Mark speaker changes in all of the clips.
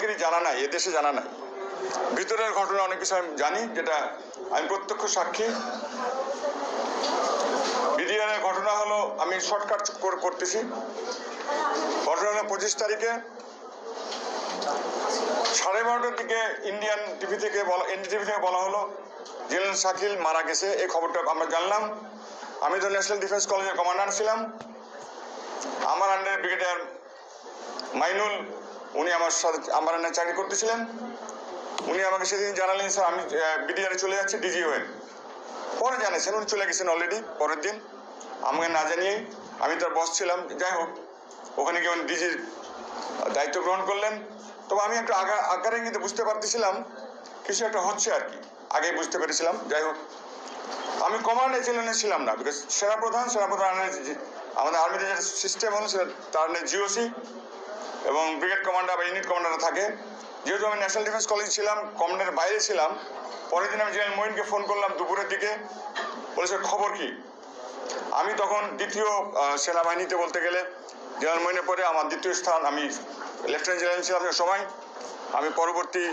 Speaker 1: অনেকেরই জানা নাই এদেশে জানা নাই। ভিতরের ঘটনা অনেক কিছু আমি জানি, যেটা আমি প্রত্যক্ষ সাক্ষী। বিডিআর ঘটনা হলো, আমি শর্টকাট করতেছি। ঘটনা হলো পঁচিশ তারিখে। সাড়ে বারোটার দিকে ইন্ডিয়ান টিভি থেকে বলা এনডিটিভি থেকে বলা হলো জেনারেল শাকিল মারা গেছে, এই খবরটা আমরা জানলাম। আমি তো ন্যাশনাল ডিফেন্স কলেজের কমান্ডার ছিলাম। আমার আন্ডারে ব্রিগেডিয়ার মাইনুল উনি আমার সাথে, আমার আন্ডারে চাকরি করতেছিলেন। উনি আমাকে সেদিন জানালেন, স্যার, আমি বিডিআরে চলে যাচ্ছি, ডিজি হয়ে। পরে জানিয়েছেন উনি চলে গেছেন অলরেডি পরের দিন। আমাকে না জানিয়েই আমি তার বস ছিলাম। যাই হোক, ওখানে গিয়ে উনি ডিজির দায়িত্ব গ্রহণ করলেন। তবে আমি একটু আগা, আকারে কিন্তু বুঝতে পারতেছিলাম, কিছু একটা হচ্ছে আর কি। আগেই বুঝতে পেরেছিলাম। যাই হোক, আমি কমান্ড এজেন্টে ছিলাম না বিকজ সেনাপ্রধান সেনাপ্রধান আমাদের আর্মিতে যে সিস্টেম হলো, সেটা তার জিওসি এবং ব্রিগেড কমান্ডার বা ইউনিট কমান্ডার থাকে। যেহেতু আমি ন্যাশনাল ডিফেন্স কলেজ ছিলাম কমান্ডের বাইরে ছিলাম, পরের দিন আমি জেনারেল মঈনকে ফোন করলাম দুপুরের দিকে। বলেছে খবর কি? আমি তখন দ্বিতীয় সেনাবাহিনীতে বলতে গেলে জেনারেল মঈনের পরে আমার দ্বিতীয় স্থান আমি লেফটেন্যান্ট জেনারেল ছিলাম সময়। আমি পরবর্তী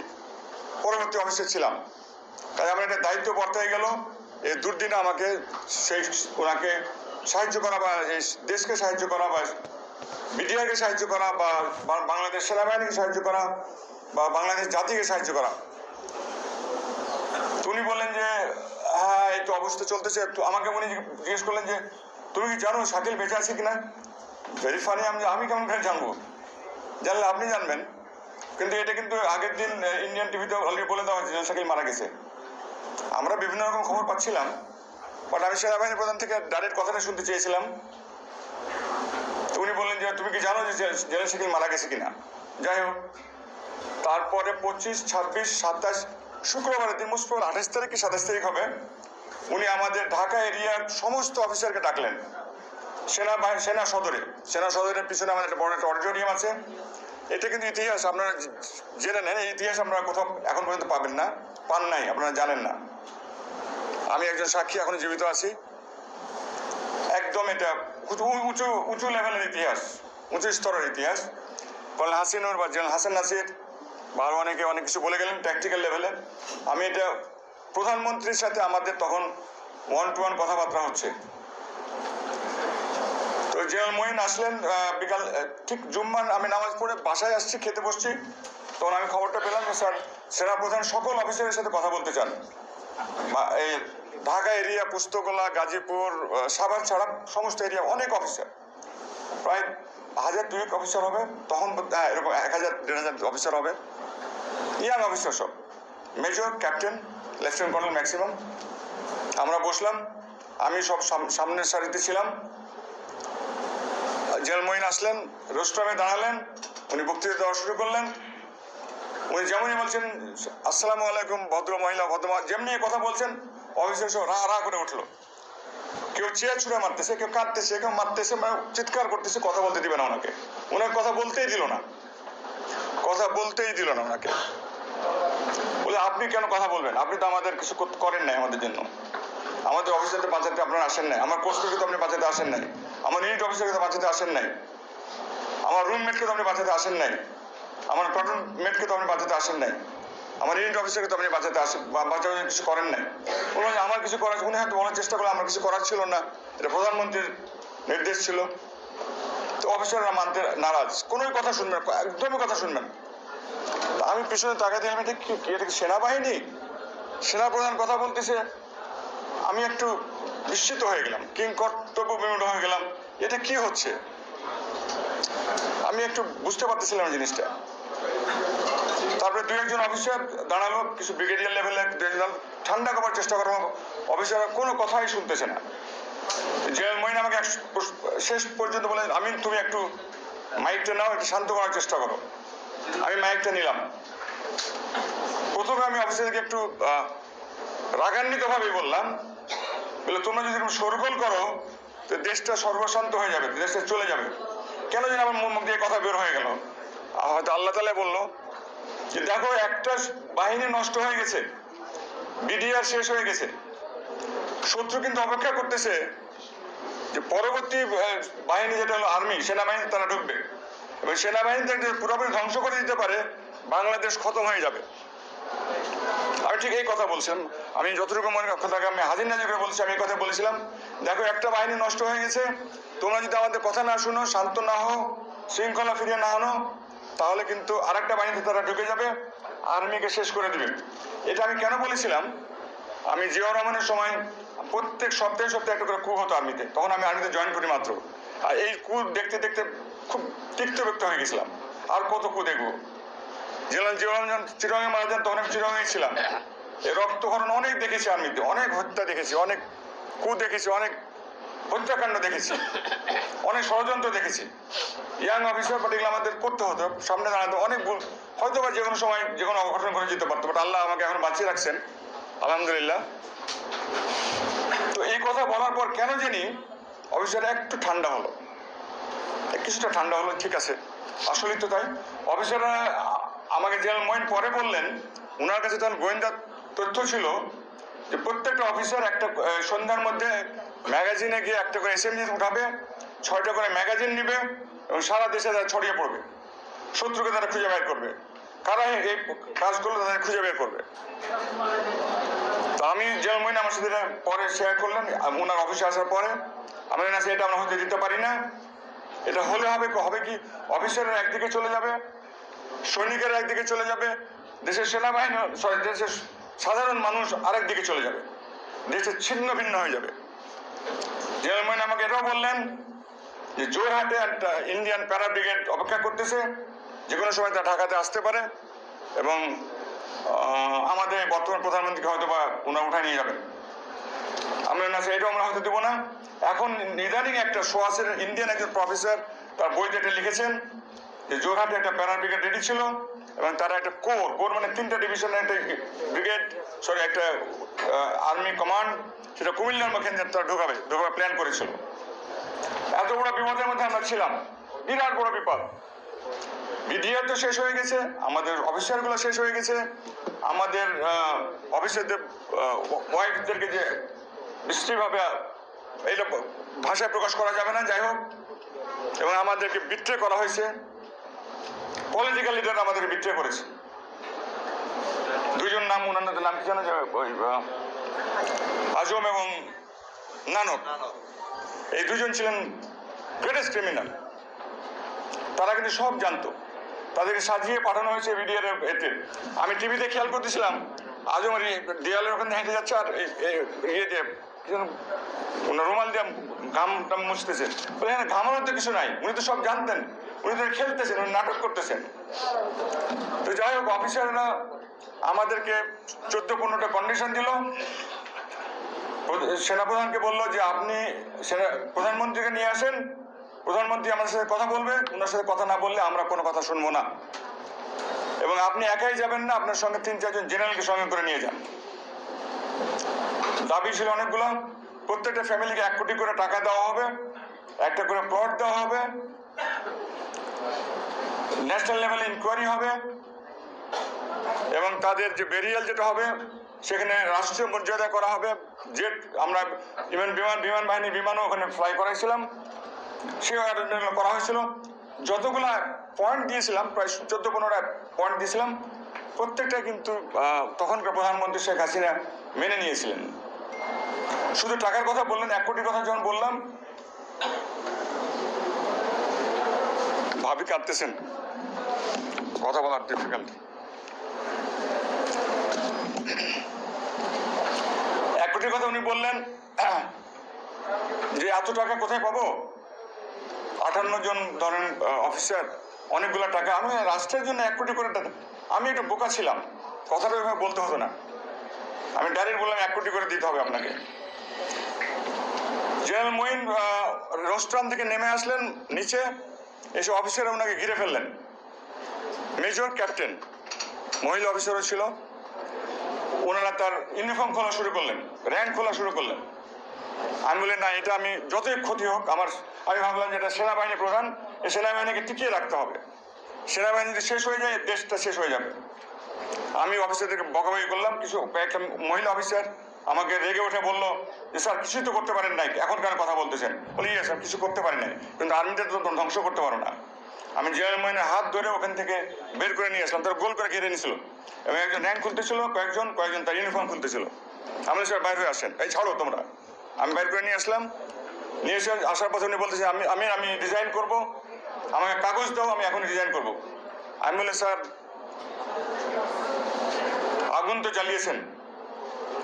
Speaker 1: পরবর্তী অফিসে ছিলাম। তাই আমার একটা দায়িত্ব বর্তায় গেল। এই দুর্দিনে আমাকে সেই, ওনাকে সাহায্য করা বা এই দেশকে সাহায্য করা বা মিডিয়াকে সাহায্য করা বা বাংলাদেশ সেনাবাহিনীকে সাহায্য করা বা বাংলাদেশ জাতিকে সাহায্য করা। উনি বললেন যে হ্যাঁ এই তো অবস্থা চলতেছে। তো আমাকে উনি জিজ্ঞেস করলেন যে, তুমি কি জানো শাকিল বেঁচে আছে কিনা? ভেরি ফানি আমি আমি কেমন করে জানব? জানলে আপনি জানবেন। কিন্তু এটা কিন্তু আগের দিন ইন্ডিয়ান টিভিতে অলরেডি বলে দেওয়া হয়েছে যে শাকিল মারা গেছে। আমরা বিভিন্ন রকম খবর পাচ্ছিলাম বাট আমি সেনাবাহিনী প্রধান থেকে ডাইরেক্ট কথাটা শুনতে চেয়েছিলাম। উনি বললেন যে, তুমি কি জানো যে জেনারেল শাকিল মারা গেছে কিনা? যাই হোক, তারপরে পঁচিশ, ছাব্বিশ, সাতাশ, শুক্রবারের দিন মুসফল আঠাশ তারিখ কি সাতাশ তারিখ হবে? উনি আমাদের ঢাকা এরিয়ার সমস্ত অফিসারকে ডাকলেন। সেনা সেনা সদরে। সেনা সদরের পিছনে আমাদের একটা বড় একটা অডিটোরিয়াম আছে। এটা কিন্তু ইতিহাস, আপনারা জেনে নেন, এই ইতিহাস আপনারা কোথাও এখন পর্যন্ত পাবেন না, পান নাই, আপনারা জানেন না। আমি একজন সাক্ষী, এখন জীবিত আছি। একদম এটা উঁচু উঁচু লেভেলের ইতিহাস, উঁচু স্তরের ইতিহাস। বলেন হাসিনুর বা জেনারেল হাসান নাসির, বা অনেকে অনেক কিছু বলে গেলেন ট্যাকটিক্যাল লেভেলে আমি এটা প্রধানমন্ত্রীর সাথে আমাদের তখন ওয়ান টু ওয়ান কথাবার্তা হচ্ছে। তো জেনারেল মহিন আসলেন বিকাল ঠিক জুম্মান আমি নামাজ পড়ে বাসায় আসছি, খেতে বসছি। তখন আমি খবরটা পেলাম স্যার, সেনাপ্রধান সকল অফিসারের সাথে কথা বলতে চান। এই ঢাকা এরিয়া, পুস্তকলা, গাজীপুর সাভার ছাড়া সমস্ত এরিয়া, অনেক অফিসার প্রায় হাজার দুয়েক অফিসার হবে, তখন এরকম এক হাজার, দেড় হাজার অফিসার হবে। ইয়াং অফিসার সব। Major captain lieutenant colonel maximum আমরা বসলাম, আমি সব সাম- সামনের সারিতে ছিলাম। জেল মহিন আসলেন রোস্টামে দাঁড়ালেন, উনি বক্তৃতা দেওয়া শুরু করলেন। উনি যেমনই বলছেন, আসসালামু আলাইকুম, ভদ্র মহিলা ভদ্র যেমনি কথা বলছেন অফিসার রা রা করে উঠল। কেউ চেয়ার ছুঁড়ে মারতেছে, কেউ কাটতেছে কেউ মারতেছে চিৎকার করতেছে, কথা বলতে দিবে না ওনাকে। ওনাকে কথা বলতেই দিল না। কথা বলতেই দিল না ওনাকে। বলে, আপনি কেন কথা বলবেন? আপনি তো আমাদের কিছু করেন নাই আমাদের জন্য। আমাদের অফিসারদের বাঁচাতে আপনারা আসেন নাই। আমার কোস্টকে তো আপনি বাঁচাতে আসেন নাই। আমার ইউনিট অফিসারকে তো বাঁচাতে আসেন নাই। আমার রুমমেটকে তো আপনি বাঁচাতে আসেন নাই। আমার প্লাটুন মেটকে তো আপনি বাঁচাতে আসেন নাই। আমার ইউনিট অফিসারকে তো আপনি বাঁচাতে আসেন বাঁচাতে কিছু করেন নাই। উনি আমার কিছু করার, উনি হয়তো বলার চেষ্টা করলে আমার কিছু করার ছিল না। এটা প্রধানমন্ত্রীর নির্দেশ ছিল। তো অফিসাররা মানতে নারাজ। কোনোই কথা শুনবেন একদমই কথা শুনবেন আমি পিছনে তাকাতে দিলাম এটা কি এটা কি সেনাবাহিনী? সেনাপ্রধান কথা বলতেছে। আমি একটু বিস্মিত হয়ে গেলাম, কিং কর্তব্য বিমূঢ় হয়ে গেলাম। এটা কি হচ্ছে? আমি একটু বুঝতে পারতেছিলাম জিনিসটা। তারপরে দু একজন অফিসার দাঁড়াল কিছু ব্রিগেডিয়ার লেভেলে ঠান্ডা করার চেষ্টা করো অফিসাররা কোনো কথাই শুনতেছে না। জেনারেল মহিন আমাকে শেষ পর্যন্ত বলে আমি তুমি একটু মাইকটা নাও একটু শান্ত করার চেষ্টা করো। আমি মাইকটা নিলাম। প্রথমে আমি অফিসারকে একটু আহ, রাগান্বিতভাবেই বললাম বলে তোমরা যদি সরগোল করো তো দেশটা সর্বশান্ত হয়ে যাবে দেশটা চলে যাবে। কেন যেন আমার মুখ মুখ দিয়ে কথা বের হয়ে গেল। হয়তো আল্লাহ তালা বলল যে দেখো একটা বাহিনী নষ্ট হয়ে গেছে, বিডিআর শেষ হয়ে গেছে। শত্রু কিন্তু অপেক্ষা করতেছে যে পরবর্তী বাহিনী যেটা হলো আর্মি, সেনাবাহিনী তারা ঢুকবে। এবং সেনাবাহিনী পুরোপুরি ধ্বংস করে দিতে পারে, বাংলাদেশ খতম হয়ে যাবে। আমি ঠিক এই কথা বলছিলাম। আমি যতটুকু মনে কথাকে আমি হাজির নাজির করে বলছি, আমি এই কথা বলেছিলাম। দেখো, একটা বাহিনী নষ্ট হয়ে গেছে। তোমরা যদি আমাদের কথা না শুনো, শান্ত না হও, শৃঙ্খলা ফিরিয়ে না আনো। তাহলে কিন্তু আরেকটা বাহিনীতে তারা ঢুকে যাবে, আর্মিকে শেষ করে দিবে। এটা আমি কেন বলেছিলাম? আমি জিয়াউর রহমানের সময় প্রত্যেক সপ্তাহে সপ্তাহে একটা করে কু হতো আর্মিতে, তখন আমি আর্মিতে জয়েন করি মাত্র। আর এই কু দেখতে দেখতে খুব তিক্ত ব্যক্ত হয়ে গেছিলাম। আর কত কু দেখব? জেলাল জিয়াউর রহমান চিরঙে মারা যান, তখন আমি চিরঙে ছিলাম। এই রক্তকরণ অনেক দেখেছি আর্মিতে, অনেক হত্যা দেখেছি, অনেক কু দেখেছি, অনেক হত্যাকাণ্ড দেখেছি। অনেক ষড়যন্ত্র দেখেছি। ইয়াং অফিসার পার্টিগুলো আমাদের করতে হতো, সামনে দাঁড়াতে। অনেক ভুল। হয়তো বা যে কোনো সময় যে কোনো অঘটন ঘটে যেতে পারতো, বাট আল্লাহ আমাকে এখন বাঁচিয়ে রাখছেন। আলহামদুলিল্লাহ। তো এই কথা বলার পর কেন জানি অফিসার একটু ঠান্ডা হলো। কিছুটা ঠান্ডা হলো, ঠিক আছে। আসলেই তো তাই। অফিসাররা আমাকে জেনারেল মইন পরে বললেন ওনার কাছে তখন গোয়েন্দা তথ্য ছিল যে প্রত্যেকটা অফিসার একটা সন্ধ্যার মধ্যে ম্যাগাজিনে গিয়ে একটা করে এসএমজি উঠাবে ছয়টা করে ম্যাগাজিন নিবে এবং সারা দেশে তারা ছড়িয়ে পড়বে। শত্রুকে তারা খুঁজে বের করবে। কারা এই কাজগুলো তাদের খুঁজে বের করবে? তো আমি মইন আমার সাথে পরে শেয়ার করলেন আম- ওনার অফিসে আসার পরে আমি বললাম, "আচ্ছা, এটা আমরা হতে দিতে পারি না। এটা হলে হবে হবে কি অফিসাররা একদিকে চলে যাবে সৈনিকের একদিকে চলে যাবে দেশের সেনাবাহিনী দেশের সাধারণ মানুষ আরেক দিকে চলে যাবে। দেশের ছিন্ন ভিন্ন হয়ে যাবে। জেলম্যান আমাকে এটাও বললেন যে জোরহাটে একটা ইন্ডিয়ান প্যারা ব্রিগেড অপেক্ষা করতেছে, যে কোনো সময় তা ঢাকাতে আসতে পারে এবং আমাদের বর্তমান প্রধানমন্ত্রীকে হয়তো বা ওনারা উঠায় নিয়ে যাবেন। আমরা না এটাও আমরা হয়তো দেবো না। এখন ইদানিং একটা সোয়াসের ইন্ডিয়ান একজন প্রফেসর তার বইতে এটা লিখেছেন যে জোরহাটে একটা প্যারা ব্রিগেড রেডি ছিল। এবং তারা একটা কোর কোর মানে তিনটা ডিভিশনের একটা ব্রিগেড সরি একটা আর্মি কমান্ড সেটা কুমিল্লার মুখে তারা ঢোকাবে ঢোকাবে প্ল্যান করেছিল। এত বড় বিপদের মধ্যে আমরা ছিলাম। বিরাট বড় বিপদ। বিডিআর তো শেষ হয়ে গেছে, আমাদের অফিসারগুলো শেষ হয়ে গেছে, আমাদের অফিসারদের ওয়াইফদেরকে যে বিশ্রীভাবে এইটা ভাষায় প্রকাশ করা যাবে না, যাই হোক। এবং আমাদেরকে বিট্রে করা হয়েছে। পলিটিক্যাল লিডার আমাদেরকে বিট্রে করেছে। দুইজন নাম ওনাদের নাম কি জানা যাবে আজম এবং নানক। এই দুজন ছিলেন গ্রেটেস্ট ক্রিমিনাল তারা কিন্তু সব জানতো। তাদেরকে সাজিয়ে পাঠানো হয়েছে বিডিআর এতে। আমি টিভিতে খেয়াল করতেছিলাম আজও আমার দেয়ালের ওখানে হেঁটে যাচ্ছে আর ইয়ে দিয়ে ওনার রুমাল দিয়ে ঘাম টাম মুছতেছে। হ্যাঁ ঘামানোর তো কিছু নাই, উনি তো সব জানতেন। উনি খেলতেছেন, উনি নাটক করতেছেন। তো যাই হোক, অফিসাররা আমাদেরকে চোদ্দ পনেরোটা কন্ডিশন দিল। সেনাপ্রধানকে বলল যে, আপনি সেনা, প্রধানমন্ত্রীকে নিয়ে আসেন। প্রধানমন্ত্রী আমাদের সাথে কথা বলবে। ওনার সাথে কথা না বললে আমরা কোনো কথা শুনব না। এবং আপনি একাই যাবেন না, আপনার সঙ্গে তিন, চারজন জেনারেলকে সঙ্গে করে নিয়ে যান। দাবি ছিল অনেকগুলো। প্রত্যেকটা ফ্যামিলিকে এক কোটি করে টাকা দেওয়া হবে। একটা করে প্লট দেওয়া হবে। ন্যাশনাল লেভেলে ইনকোয়ারি হবে এবং তাদের যে বেরিয়াল যেটা হবে, সেখানে রাষ্ট্রীয় মর্যাদা করা হবে। জেট, আমরা ইভেন বিমান বিমান বাহিনী বিমানও ওখানে ফ্লাই করাইছিলাম। সেও করা হয়েছিল। যতগুলা পয়েন্ট দিয়েছিলাম, প্রায় চোদ্দ পনেরোটা পয়েন্ট দিয়েছিলাম, প্রত্যেকটা কিন্তু তখনকার প্রধানমন্ত্রী শেখ হাসিনা মেনে নিয়েছিলেন। শুধু টাকার কথা বললেন, এক কোটি কথা যখন বললাম, ভাবি কাঁদতেছেন। কথা বলার ডিফিকাল্ট এক কোটির কথা উনি বললেন, যে এত টাকা কোথায় পাবো? আটান্ন জন ধরেন অফিসার অনেকগুলো টাকা। আমি রাষ্ট্রের জন্য এক কোটি করে টাকা আমি একটু বোকা ছিলাম। কথাটা ওইভাবে বলতে হতো না। আমি ডাইরেক্ট বললাম, এক কোটি করে দিতে হবে আপনাকে। জেনারেল মঈন রোস্ট্রাম থেকে নেমে আসলেন, নিচে এসে অফিসাররা ওনাকে ঘিরে ফেললেন। মেজর ক্যাপ্টেন, মহিলা অফিসারও ছিল। ওনারা তার ইউনিফর্ম খোলা শুরু করলেন, র্যাঙ্ক খোলা শুরু করলেন। আমি বললেন না, এটা আমি যতই ক্ষতি হোক, আমার আমি ভাবলাম যে এটা সেনাবাহিনী প্রধান এই সেনাবাহিনীকে টিকিয়ে রাখতে হবে। সেনাবাহিনী যদি শেষ হয়ে যায় দেশটা শেষ হয়ে যাবে। আমি অফিসারদেরকে বকাবকি করলাম, কিছু কয়েকটা মহিলা অফিসার আমাকে রেগে উঠে বলল, যে স্যার, কিছুই তো করতে পারেন নাই এখন কেন কথা বলতেছেন। বলি ইয়ে স্যার, কিছু করতে পারি নাই। কিন্তু আর্মিটা তো ধ্বংস করতে পারো না। আমি জেনারেল মহিনের হাত ধরে ওখান থেকে বের করে নিয়ে আসলাম। তারা গোল করে ঘিরে নিয়েছিল এবং একজন র্যাঙ্ক খুলতেছিল, কয়েকজন কয়েকজন তার ইউনিফর্ম খুলতেছিল। আমি স্যার বাইরে হয়ে আসেন। এই ছাড়ো তোমরা। আমি বাইর করে নিয়ে আসলাম। নিয়ে এসে আসার পথে উনি বলতেছে, আমি আমি আমি ডিজাইন করব। আমাকে কাগজ দাও, আমি এখন ডিজাইন করব। আমি বলে স্যার, আগুন তো জ্বালিয়েছেন।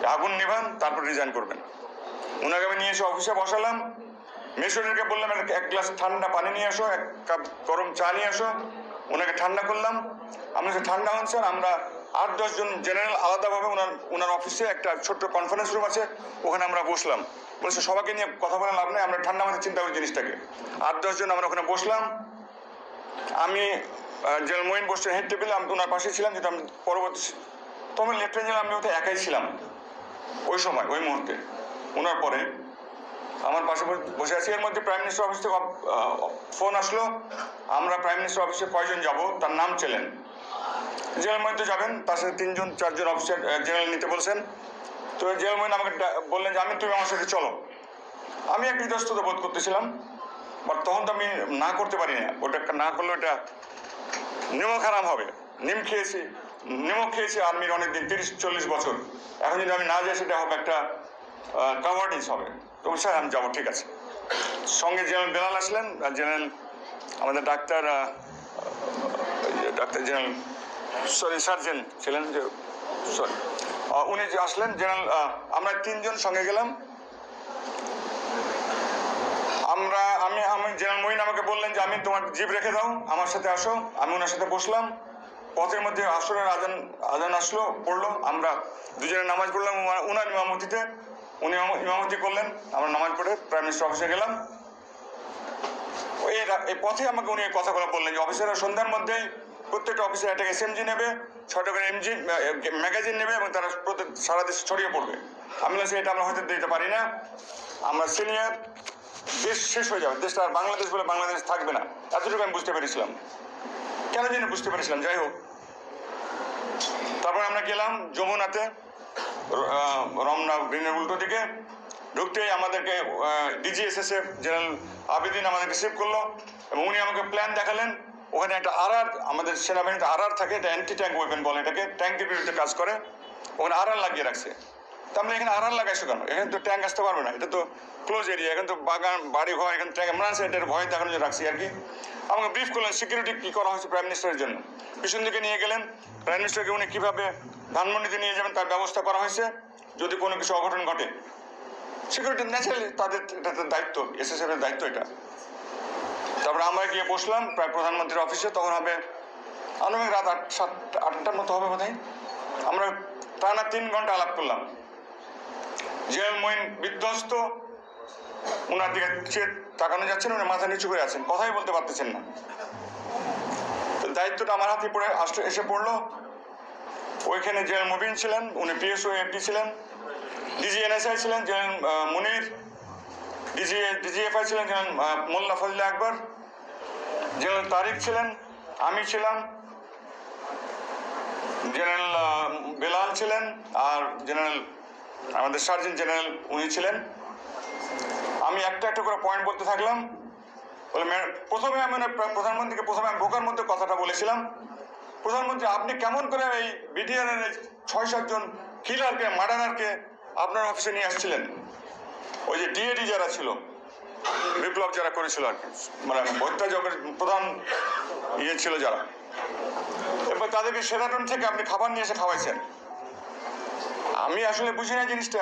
Speaker 1: আগুন নিভান, তারপর ডিজাইন করবেন। ওনাকে আমি নিয়ে এসে অফিসে বসালাম। মেশরকে বললাম, এক- গ্লাস ঠান্ডা পানি নিয়ে আসো, এক কাপ গরম চা নিয়ে আসো। ওনাকে ঠান্ডা করলাম। আমরা ঠান্ডা হন স্যার, আমরা আট দশজন জেনারেল আলাদাভাবে ওনার ওনার অফিসে একটা ছোট্ট কনফারেন্স রুম আছে, ওখানে আমরা বসলাম। বলছে সবাইকে নিয়ে কথা বলে লাভ নেই, আমরা ঠান্ডা মাথায় চিন্তা করি জিনিসটাকে। আট দশজন আমরা ওখানে বসলাম। আমি জেনারেল মহিন বসছে হেড টেবিলে, আমি ওনার পাশে ছিলাম যেটা আমি পরবর্তী তখন লেফটেন্যান্ট জেনারেল, আমি ওতে একাই ছিলাম। ওই সময়, ওই মুহূর্তে। ওনার পরে আমার পাশে বসে- আছি। এর মধ্যে প্রাইম মিনিস্টার অফিস থেকে ফোন আসলো। আমরা প্রাইম মিনিস্টার অফিসে কয়জন যাব? তার নাম চেলেন। জেনারেল মহিন যাবেন। তার সাথে তিনজন, চারজন অফিসার জেনারেল নিতে বলছেন। তো জেনারেল মহিন আমাকে বললেন যে, আমি, তুমি আমার সাথে চলো। আমি একটু ইতস্তত বোধ করতেছিলাম, বাট তখন তো আমি না করতে পারি না ওটা না করলে ওটা নিমক হারাম হবে। নিম খেয়েছি, নিমক খেয়েছি আর্মির অনেক দিন তিরিশ, চল্লিশ বছর। এখন যদি আমি না যাই, সেটা হবে একটা কাভার্ডিস হবে। তো স্যার আমি যাব ঠিক আছে। সঙ্গে জেনারেল বেলাল আসলেন জেনারেল আমাদের ডাক্তার ইয়ে, ডাক্তার জেনারেল সরি সার্জেন ছিলেন যে সরি। উনি আসলেন জেনারেল আমরা তিনজন সঙ্গে গেলাম। আমরা আমি আমি জেনারেল মহিন আমাকে বললেন যে আমি তোমার জিপ রেখে দাও আমার সাথে আসো আমি ওনার সাথে বসলাম। পথের মধ্যে আসরের আজান আজান আসলো পড়ল আমরা দুজনে নামাজ পড়লাম উনা- উনার ইমামতিতে। উনি ইমামতি করলেন। আমরা নামাজ পড়ে প্রাইম মিনিস্টার অফিসে গেলাম। এই এই পথে আমাকে উনি কথাগুলো বললেন যে অফিসাররা সন্ধ্যার মধ্যেই প্রত্যেকটা অফিসে একটা এসএমজি নেবে, ছয়টা করে এমজি ম্যাগাজিন নেবে এবং তারা প্রত্যেক সারা দেশে ছড়িয়ে পড়বে। আমি বলছি এটা আমরা হয়তো দিতে পারি না। আমরা সিনিয়র, দেশ শেষ হয়ে যাবে। দেশটা আর বাংলাদেশ বলে বাংলাদেশ থাকবে না। এতটুকু আমি বুঝতে পেরেছিলাম। কেন জানি বুঝতে পেরেছিলাম। যাই হোক। তারপর আমরা গেলাম যমুনাতে। রমনা গ্রিনের উল্টো দিকে ঢুকতেই আমাদেরকে ডিজিএসএসএফ জেনারেল আবেদিন আমাদেরকে রিসিভ করল এবং উনি আমাকে প্ল্যান দেখালেন। ওখানে একটা আরআর আমাদের সেনাবাহিনীতে আরআর থাকে, এটা অ্যান্টি ট্যাঙ্ক ওয়েপেন বলে এটাকে ট্যাঙ্কের বিরুদ্ধে কাজ করে। ওখানে আরআর লাগিয়ে রাখছে। তা আমরা এখানে আরআর লাগাইছো কেন? এখানে তো ট্যাঙ্ক আসতে পারবে না, এটা তো ক্লোজ এরিয়া এখানে তো বাগান, বাড়ি ঘর, এখানে ট্যাঙ্ক, আমরা এটার ভয় দেখানোর জন্য রাখছি আর কি। আমাকে ব্রিফ করলেন সিকিউরিটি কী করা হয়েছে প্রাইম মিনিস্টারের জন্য। পিছন দিকে নিয়ে গেলেন প্রাইম মিনিস্টারকে উনি কীভাবে ধানমন্ডিতে নিয়ে যাবেন তার ব্যবস্থা করা হয়েছে, যদি কোনো কিছু অঘটন ঘটে। সিকিউরিটি ন্যাচারালি তাদের, এটা দায়িত্ব এসএসএফ এর দায়িত্ব এটা। তারপরে আমরা গিয়ে বসলাম, প্রায় প্রধানমন্ত্রীর অফিসে, তখন হবে আনুমানিক রাত আট, সাত, আটটার মতো হবে বোধহয়। আমরা টানা তিন ঘণ্টা আলাপ করলাম। জেনারেল মইন বিধ্বস্ত ওনার দিকে তাকানো যাচ্ছে না উনি মাথা নিচু করে আছেন কথাই বলতে পারতেছেন না। দায়িত্বটা আমার হাতে পড়ে আসতে এসে পড়ল। ওইখানে জেনারেল মুবিন ছিলেন উনি পিএসও এফডি ছিলেন ডিজি এনএসআই ছিলেন আহ, মুনির ডিজি ডিজিএফআই ছিলেন আহ, মোল্লা ফজলে আকবর জেনারেল তারিক ছিলেন আমি ছিলাম জেনারেল বেলাল ছিলেন আর জেনারেল আমাদের সার্জন জেনারেল উনি ছিলেন। আমি একটা একটা করে পয়েন্ট বলতে থাকলাম। বলে প্রথমে আমি মানে প্রধানমন্ত্রীকে প্রথমে আমি বোকার মধ্যে কথাটা বলেছিলাম। প্রধানমন্ত্রী, আপনি কেমন করে এই বিডিআরের ছয় সাতজন কিলারকে মার্ডারারকে আপনার অফিসে নিয়ে আসছিলেন? ওই যে ডিএডি যারা ছিল, বিপ্লব যারা করেছিল আর কি মানে হত্যাযজ্ঞের প্রধান ইয়ে ছিল যারা। এবার তাদেরকে সেরাটন থেকে আপনি খাবার নিয়ে এসে খাওয়াইছেন। আমি আসলে বুঝি না জিনিসটা।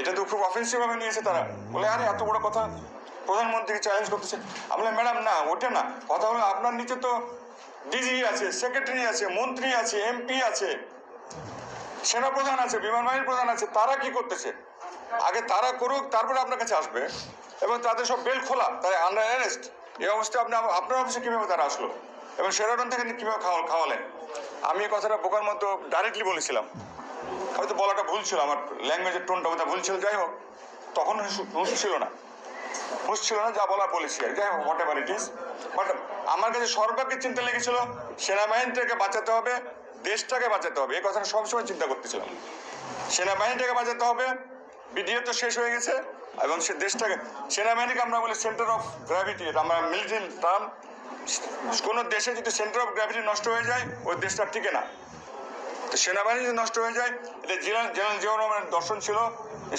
Speaker 1: এটা তো খুব অফেন্সিভ ভাবে নিয়েছে তারা। বলে, আরে, এত বড় কথা প্রধানমন্ত্রীকে চ্যালেঞ্জ করতেছে। আমি ম্যাডাম, না ওটা না। কথা হলো, আপনার নিচে তো ডিজি আছে, সেক্রেটারি আছে, মন্ত্রী আছে এমপি আছে, সেনাপ্রধান আছে, বিমান বাহিনীর প্রধান আছে, তারা কি করতেছে? আগে তারা করুক, তারপরে আপনার কাছে আসবে। এবং তাদের সব বেল খোলা তাই আন্ডার অ্যারেস্ট এই অবস্থায় আপনি, আপনার অফিসে কীভাবে তারা আসলো? এবং সেরাটন থেকে কীভাবে খাওয়া, খাওয়ালেন? আমি এই কথাটা বোকার মতো ডাইরেক্টলি বলেছিলাম। হয়তো বলাটা ভুল ছিল, আমার ল্যাঙ্গুয়েজের টোনটা বোধহয় ভুল ছিল, যাই হোক। তখন হুঁশ- ছিল না। হুঁশ ছিল না, যা বলার বলেছি আর যাই হোক whatever it is but আমার কাছে সর্বাগ্রে চিন্তা লেগেছিল, সেনাবাহিনীটাকে বাঁচাতে হবে, দেশটাকে বাঁচাতে হবে। এই কথাটা সবসময় চিন্তা করতেছিলাম। সেনাবাহিনীটাকে বাঁচাতে হবে বিডিএ তো শেষ হয়ে গেছে, এবং সে দেশটাকে, সেনাবাহিনীকে আমরা বলি সেন্টার অফ গ্র্যাভিটি আমরা মিলিটারি টার্ম কোনো দেশে যদি সেন্টার অফ গ্র্যাভিটি নষ্ট হয়ে যায়, ওই দেশটা টিকে না। তো সেনাবাহিনী নষ্ট হয়ে যায়, এটা জেনারেল জেনারেল জিয়াউর রহমানের দর্শন ছিল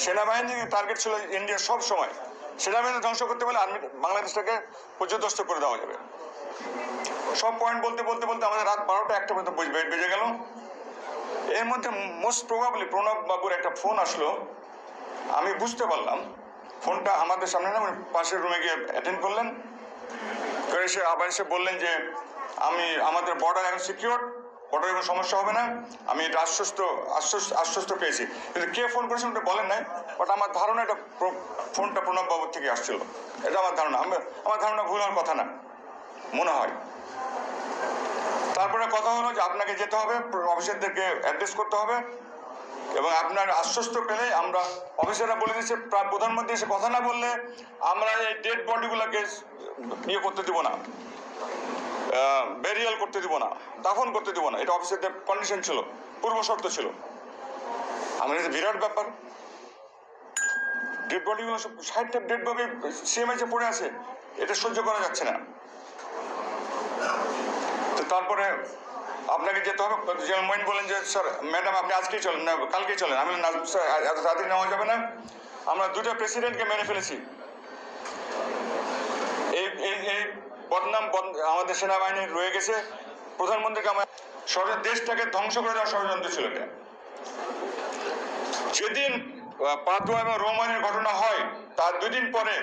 Speaker 1: সেনাবাহিনী টার্গেট ছিল ইন্ডিয়ার সব সময় সেনাবাহিনী ধ্বংস করতে পারলে আর্মি বাংলাদেশটাকে পর্যদস্ত করে দেওয়া যাবে। সব পয়েন্ট বলতে বলতে বলতে আমাদের রাত বারোটা একটা পর্যন্ত বেজে গেল। এর মধ্যে মোস্ট প্রবাবলি প্রণব বাবুর একটা ফোন আসলো। আমি বুঝতে পারলাম ফোনটা আমাদের সামনে না, উনি পাশের রুমে গিয়ে অ্যাটেন্ড করলেন। করে এসে আবার এসে বললেন যে, আমি, আমাদের বর্ডার এখন সিকিউর বর্ডারে কোনো সমস্যা হবে না। আমি এটা আশ্বস্ত আশ্বস্ত আশ্বস্ত পেয়েছি। কিন্তু কে ফোন করেছেন ওটা বলেন নাই বাট আমার ধারণা এটা ফোনটা প্রণব বাবুর থেকে আসছিল। এটা আমার ধারণা। আমার ধারণা ভুল হওয়ার কথা না। মনে হয়। তারপরে কথা হলো যে আপনাকে যেতে হবে, অফিসারদেরকে অ্যাড্রেস করতে হবে, এবং আপনার আশ্বস্ত পেলে আমরা, অফিসাররা বলে দিচ্ছে প্রা- প্রধানমন্ত্রী এসে কথা না বললে আমরা এই ডেড বডিগুলোকে ইয়ে করতে দিব না। বেরিয়াল করতে দিব না, দাফন করতে দিব না। এটা অফিসের কন্ডিশন ছিল, পূর্ব শর্ত ছিল। আমার এটা বিরাট ব্যাপার। ডেড সব ষাটটা ডেড বডি সিএমএইচে পড়ে আছে, এটা সহ্য করা যাচ্ছে না। তো তারপরে আপনাকে যেতে হবে জেনারেল মোইন বলেন যে, স্যার ম্যাডাম আপনি আজকেই চলেন। না, কালকেই চলেন। আমি এত তাড়াতাড়ি নেওয়া যাবে না। আমরা দুটো প্রেসিডেন্টকে মেনে ফেলেছি। এই এই বদনাম আমাদের সেনাবাহিনী রয়ে গেছে। প্রধানমন্ত্রীকে আমার দেশটাকে ধ্বংস করে দেওয়ার ষড়যন্ত্র ছিল এটা। যেদিন পাতুয়া এবং রোমানের ঘটনা হয়, তার দুদিন পরে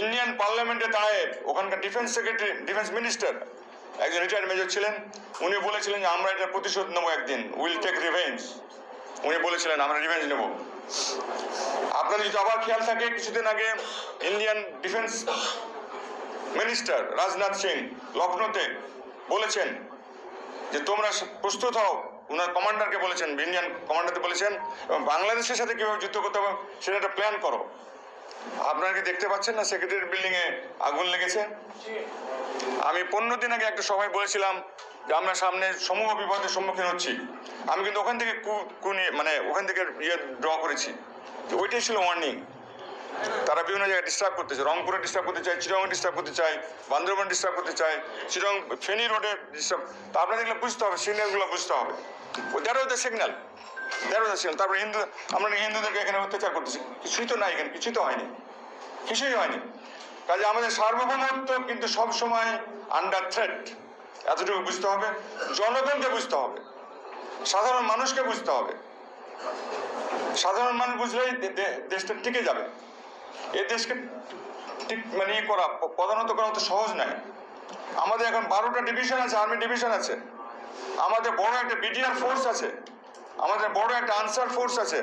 Speaker 1: ইন্ডিয়ান পার্লামেন্টে দাঁড়ায় ওখানকার ডিফেন্স সেক্রেটারি, ডিফেন্স মিনিস্টার, একজন রিটায়ার্ড মেজর ছিলেন। উনি বলেছিলেন যে, আমরা এটা প্রতিশোধ নেব একদিন। উইল টেক রিভেঞ্জ উনি বলেছিলেন, আমরা রিভেঞ্জ নেব। আপনাদের যদি আবার খেয়াল থাকে, কিছুদিন আগে Indian defence minister Rajnath Singh লখনৌতে বলেছেন যে তোমরা প্রস্তুত হও। ওনার কমান্ডারকে বলেছেন, ইন্ডিয়ান কমান্ডারকে বলেছেন, এবং বাংলাদেশের সাথে কীভাবে যুদ্ধ করতে হবে সেটা একটা প্ল্যান করো। আপনারা কি দেখতে পাচ্ছেন না, সেক্রেটারি বিল্ডিংয়ে আগুন লেগেছে? আমি পনেরো দিন আগে একটা সভায় বলেছিলাম যে আমরা সামনে সমূহ বিপদের সম্মুখীন হচ্ছি। আমি কিন্তু ওখান থেকে কু- কুনি মানে ওখান থেকে ইয়ে ড্র করেছি। ওইটাই ছিল ওয়ার্নিং তারা বিভিন্ন জায়গায় ডিস্টার্ব করতেছে। রংপুরে ডিস্টার্ব করতে চায় চিরং ডিস্টার্ব করতে চায়, বান্দরবান ডিস্টার্ব করতে চায় চিরং ফেনী রোডে ডিস্টার্ব তা আপনাদের এগুলো বুঝতে হবে, সিগন্যালগুলো বুঝতে হবে। Was the signal was the signal তারপরে হিন্দু, আমরা হিন্দুদেরকে এখানে অত্যাচার করতেছি। কিছুই তো নাই এখানে, কিছুই তো হয়নি। কিছুই হয়নি। কাজে আমাদের সার্বভৌমত্ব কিন্তু সব সময় আন্ডার থ্রেট এতটুকু বুঝতে হবে। জনগণকে বুঝতে হবে। সাধারণ মানুষকে বুঝতে হবে। সাধারণ মানুষ বুঝলেই দেশটা টিকে যাবে। এই দেশকে মানে করা পদানত করা অত সহজ নয়। আমাদের এখন বারোটা ডিভিশন আছে আর্মি ডিভিশন আছে। আমাদের বড় একটা বিডিআর ফোর্স আছে। আমাদের বড় একটা আনসার ফোর্স আছে।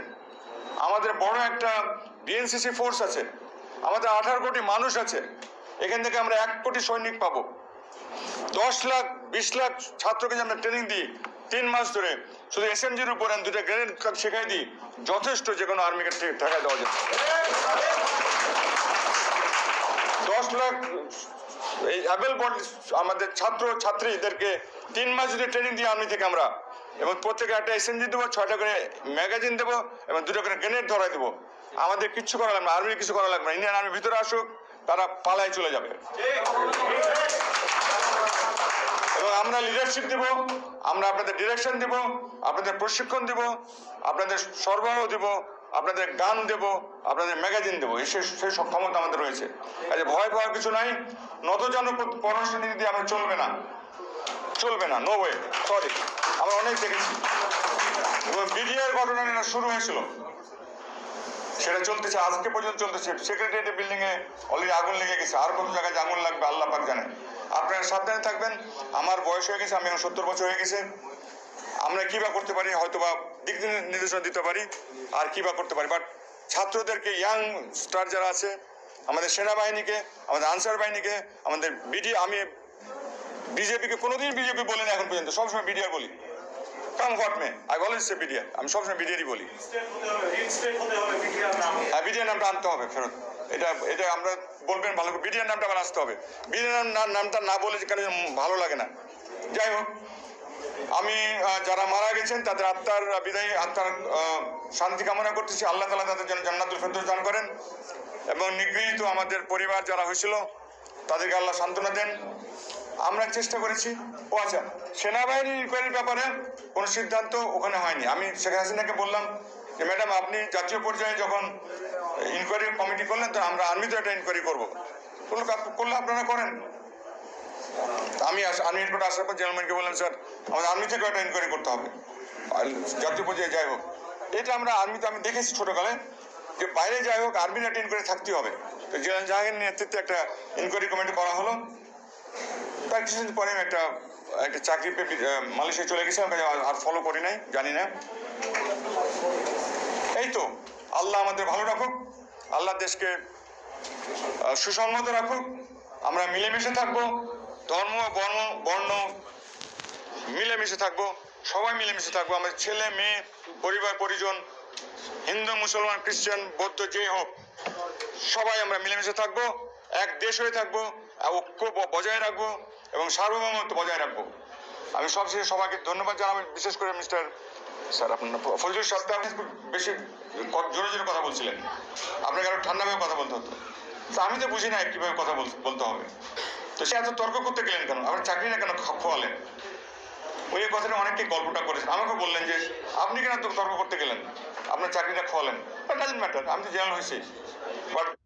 Speaker 1: আমাদের বড় একটা বিএনসিসি ফোর্স আছে। আমাদের আঠারো কোটি মানুষ আছে। এখান থেকে আমরা এক কোটি সৈনিক পাবো। দশ লাখ, বিশ লাখ ছাত্রকে যে আমরা ট্রেনিং দিই, তিন মাস ধরে শুধু এসএমজির উপর আমি দুটো গ্রেনেড শেখাই দিই, যথেষ্ট যে কোনো আর্মিকে ঠেকায় দেওয়া যায়। দশ লাখ, এই অ্যাবেল বডি আমাদের ছাত্র, ছাত্রীদেরকে তিন মাস যদি ট্রেনিং দিই আর্মি থেকে আমরা, এবং প্রত্যেকে একটা এসএনজি দেবো, ছয়টা করে ম্যাগাজিন দেবো, এবং দুটো করে গ্রেনেড ধরাই দেবো। আমাদের কিচ্ছু করা লাগবে আর্মির কিছু করা লাগবে না। ইন্ডিয়ান আর্মি ভিতরে আসুক তারা পালায় চলে যাবে। এবং আমরা লিডারশিপ দিব, আমরা আপনাদের ডিরেকশন দিব, আপনাদের প্রশিক্ষণ দিব, আপনাদের সরবরাহ দিব, আপনাদের গান দেব, আপনাদের ম্যাগাজিন দেবো সেই সব ক্ষমতা আমাদের রয়েছে। কাজে ভয় পাওয়ার কিছু নাই, নতজন পরামর্শ নীতি দিয়ে আমরা চলবে না। চলবে না নো ওয়ে সরি আমরা অনেক দেখেছি। এবং বিডিআর ঘটনা শুরু হয়েছিল। সেটা চলতেছে, আজকে পর্যন্ত চলতেছে। সেক্রেটারিয়েট বিল্ডিং এ অলরেডি আগুন লেগে গেছে। আর কত জায়গায় আগুন লাগবে, আল্লাহ পাক জানে। আপনারা সাবধানে থাকবেন। আমার বয়স হয়ে গেছে, আমি এখন সত্তর বছর হয়ে গেছে। আমরা কি বা করতে পারি হয়তো বা দিক নির্দেশনা দিতে পারি, আর কি বা করতে পারি। বাট ছাত্রদেরকে ইয়াং স্টার যারা আছে, আমাদের সেনাবাহিনীকে, আমাদের আনসার বাহিনীকে, আমাদের বিডি আমি বিজেপিকে কোনোদিন বিজেপি বলিনি এখন পর্যন্ত, সবসময় বিডিআর বলি। Come what may I always say BDR আমি সবসময় বিডিআরই বলি। হ্যাঁ বিডিআর নামটা আনতে হবে ফেরত। এটা এটা আমরা বলবেন ভালো করে। বিডিআর নামটা আবার আসতে হবে। বিডিআর নামটা না বলে কেন ভালো লাগে না। যাই হোক আমি যারা মারা গেছেন তাদের আত্মার বিদায়ী আত্মার শান্তি কামনা করতেছি। আল্লাহ তালা তাদের জন্য জান্নাতুল ফেরদৌস দান করেন। এবং নিগৃহীত আমাদের পরিবার যারা হয়েছিল তাদেরকে আল্লাহ সান্ত্বনা দেন। আমরা চেষ্টা করেছি। ও আচ্ছা সেনাবাহিনীর ইনকোয়ারির ব্যাপারে কোনো সিদ্ধান্ত ওখানে হয়নি। আমি শেখ হাসিনাকে বললাম যে, ম্যাডাম, আপনি জাতীয় পর্যায়ে যখন ইনকোয়ারি কমিটি করলেন, তো আমরা আর্মিতে একটা ইনকোয়ারি করব। "আপ- করলে আপনারা করেন। আমি আর্মি এরপর আসার পর জেনারেলম্যানকে বললাম, স্যার, আমাদের আর্মি থেকে একটা ইনকোয়ারি করতে হবে। জাতীয় পর্যায়ে যাই হোক। এটা আমরা আর্মিতে, আমি দেখেছি ছোটকালে যে, বাইরে যাই হোক, আর্মির একটা ইনকোয়ারি থাকতে হবে। তো জেনারেল জাহাঙ্গীর নেতৃত্বে একটা ইনকোয়ারি কমিটি করা হলো। তার পরে আমি একটা একটা চাকরি পেয়ে মালয়েশিয়া চলে কাজে আর- ফলো করি নাই জানি না। এই তো আল্লাহ আমাদের ভালো রাখুক আল্লাহ দেশকে আহ, সুসংহত রাখুক আমরা মিলেমিশে থাকব ধর্ম বর্ণ বর্ণ মিলেমিশে থাকব সবাই মিলেমিশে থাকব আমাদের ছেলে মেয়ে পরিবার পরিজন হিন্দু মুসলমান খ্রিস্টান বৌদ্ধ যে হোক সবাই আমরা মিলেমিশে থাকব এক দেশ হয়ে থাকব ঐক্য বজায় রাখব। এবং সার্বভৌমত্ব বজায় রাখব। আমি সবশেষে সবাইকে ধন্যবাদ জানাব, বিশেষ করে মিস্টার স্যার, আপনার ফজলুল সত্তা আপনি বেশি জোরে জোরে কথা বলছিলেন। আপনাকে আরও ঠান্ডাভাবে কথা বলতে হতো। তো আমি তো বুঝি না কীভাবে কথা বল- বলতে হবে। তো সে এত তর্ক করতে গেলেন কেন? আপনার চাকরি না কেন খোয়ালেন? ওই কথাটা অনেকে গল্পটা করেছেন। আমাকে বললেন যে, আপনি কেন তর্ক করতে গেলেন? আপনার চাকরিটা খোয়ালেন? ম্যাটার আমি তো জেনারেল হয়েছি। বাট